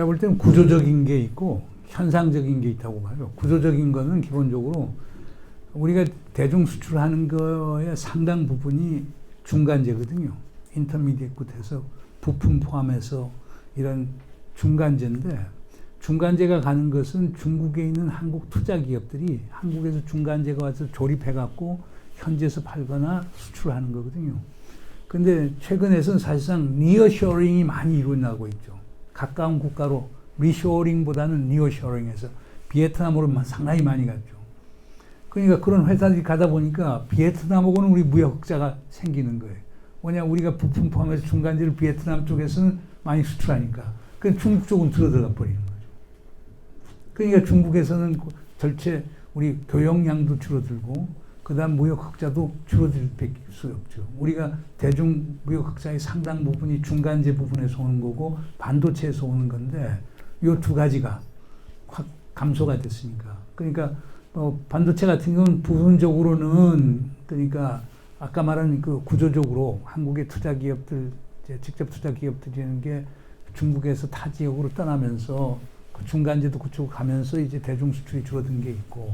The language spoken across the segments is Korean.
제가 볼 때는 구조적인 게 있고 현상적인 게 있다고 봐요. 구조적인 거는 기본적으로 우리가 대중 수출하는 거의 상당 부분이 중간재거든요. 인터미디엇 굿에서 부품 포함해서 이런 중간재인데 중간재가 가는 것은 중국에 있는 한국 투자 기업들이 한국에서 중간재가 와서 조립해 갖고 현지에서 팔거나 수출하는 거거든요. 근데 최근에는 사실상 니어쇼링이 많이 일어나고 있죠. 가까운 국가로 리쇼링보다는 니어쇼링에서 비에트남으로 상당히 많이 갔죠. 그러니까 그런 회사들이 가다 보니까 비에트남하고는 우리 무역 흑자가 생기는 거예요. 뭐냐 우리가 부품 포함해서 중간재를 비에트남 쪽에서는 많이 수출하니까 그 중국 쪽은 들어들어가 버리는 거죠. 그러니까 중국에서는 절체 우리 교역량도 줄어들고 그다음 무역 흑자도 줄어들 수 없죠. 우리가 대중 무역 흑자의 상당 부분이 중간재 부분에서 오는 거고 반도체에서 오는 건데 이두 가지가 확 감소가 됐으니까 그러니까 어, 반도체 같은 경우는 부분적으로는 그러니까 아까 말한 그 구조적으로 한국의 투자 기업들 직접 투자 기업들이라는 게 중국에서 타 지역으로 떠나면서 그 중간재도 그쪽으로 가면서 이제 대중 수출이 줄어든 게 있고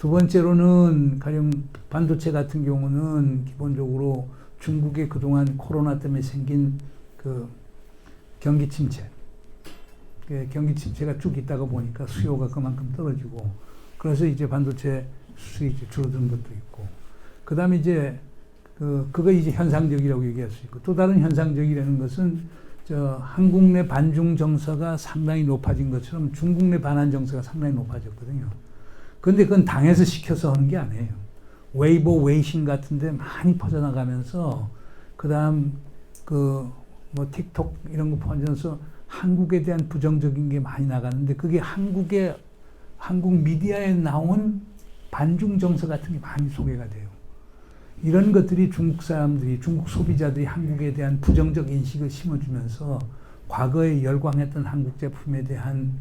두 번째로는 가령 반도체 같은 경우는 기본적으로 중국의 그동안 코로나 때문에 생긴 그 경기 침체 그 경기 침체가 쭉 있다가 보니까 수요가 그만큼 떨어지고 그래서 이제 반도체 이제 줄어든 것도 있고 그 다음에 이제 그 그거 이제 현상적이라고 얘기할 수 있고 또 다른 현상적이라는 것은 저 한국 내 반중 정서가 상당히 높아진 것처럼 중국 내 반한 정서가 상당히 높아졌거든요. 근데 그건 당에서 시켜서 하는 게 아니에요. 웨이보, 웨이신 같은데 많이 퍼져나가면서 그다음 그 뭐 틱톡 이런 거 퍼져서 한국에 대한 부정적인 게 많이 나가는데 그게 한국의 한국 미디어에 나온 반중 정서 같은 게 많이 소개가 돼요. 이런 것들이 중국 사람들이 중국 소비자들이 한국에 대한 부정적 인식을 심어주면서 과거에 열광했던 한국 제품에 대한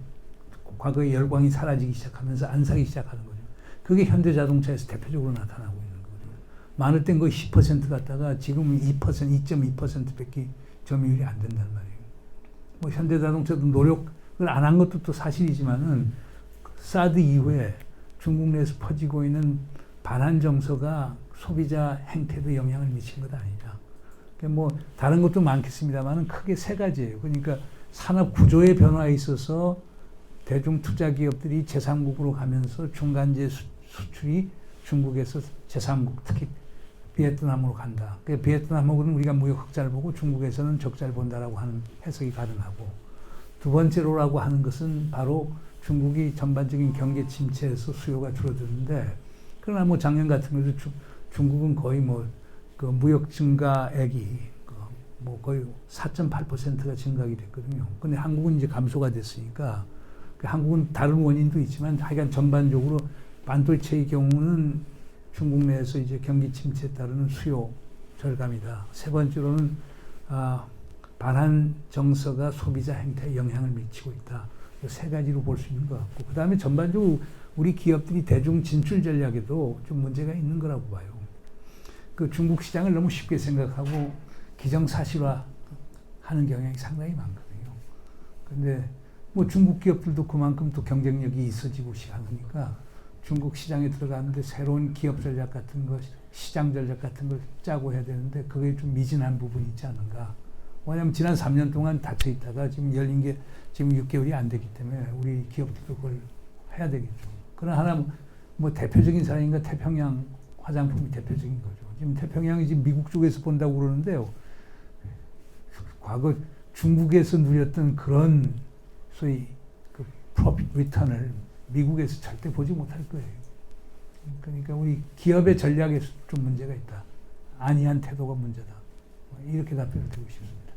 과거의 열광이 사라지기 시작하면서 안 사기 시작하는 거죠. 그게 현대자동차에서 대표적으로 나타나고 있는 거거든요. 많을 땐 거의 10% 갔다가 지금은 2%, 2.2%밖에 점유율이 안 된단 말이에요. 뭐 현대자동차도 노력을 안 한 것도 또 사실이지만은 사드 이후에 중국 내에서 퍼지고 있는 반한 정서가 소비자 행태도 영향을 미친 것 아니냐. 뭐 다른 것도 많겠습니다만은 크게 세 가지예요. 그러니까 산업 구조의 변화에 있어서 대중 투자 기업들이 제3국으로 가면서 중간재 수출이 중국에서 제3국 특히 비에트남으로 간다. 그 비에트남하고는 우리가 무역 흑자를 보고 중국에서는 적자를 본다라고 하는 해석이 가능하고 두 번째로라고 하는 것은 바로 중국이 전반적인 경제 침체에서 수요가 줄어드는데 그러나 뭐 작년 같은 경우도 주, 중국은 거의 뭐 그 무역 증가액이 그뭐 거의 4.8%가 증가가 됐거든요. 근데 한국은 이제 감소가 됐으니까 그 한국은 다른 원인도 있지만 하여간 전반적으로 반도체의 경우는 중국 내에서 이제 경기 침체에 따르는 수요 절감이다. 세 번째로는 아, 반한 정서가 소비자 행태에 영향을 미치고 있다. 세 가지로 볼 수 있는 것 같고 그 다음에 전반적으로 우리 기업들이 대중 진출 전략에도 좀 문제가 있는 거라고 봐요. 그 중국 시장을 너무 쉽게 생각하고 기정사실화 하는 경향이 상당히 많거든요. 근데 뭐 중국 기업들도 그만큼 또 경쟁력이 있어지고 시작하니까 중국 시장에 들어가는데 새로운 기업 전략 같은 것, 시장 전략 같은 걸 짜고 해야 되는데 그게 좀 미진한 부분이 있지 않은가. 왜냐하면 지난 3년 동안 닫혀 있다가 지금 열린 게 지금 6개월이 안 되기 때문에 우리 기업들도 그걸 해야 되겠죠. 그러나 하나 뭐 대표적인 사례인가 태평양 화장품이 대표적인 거죠. 지금 태평양이 지금 미국 쪽에서 본다고 그러는데요. 과거 중국에서 누렸던 그런 소위 그 프로핏 리턴을 미국에서 절대 보지 못할 거예요. 그러니까 우리 기업의 전략에 좀 문제가 있다. 안이한 태도가 문제다. 이렇게 답변을 드리고 싶습니다.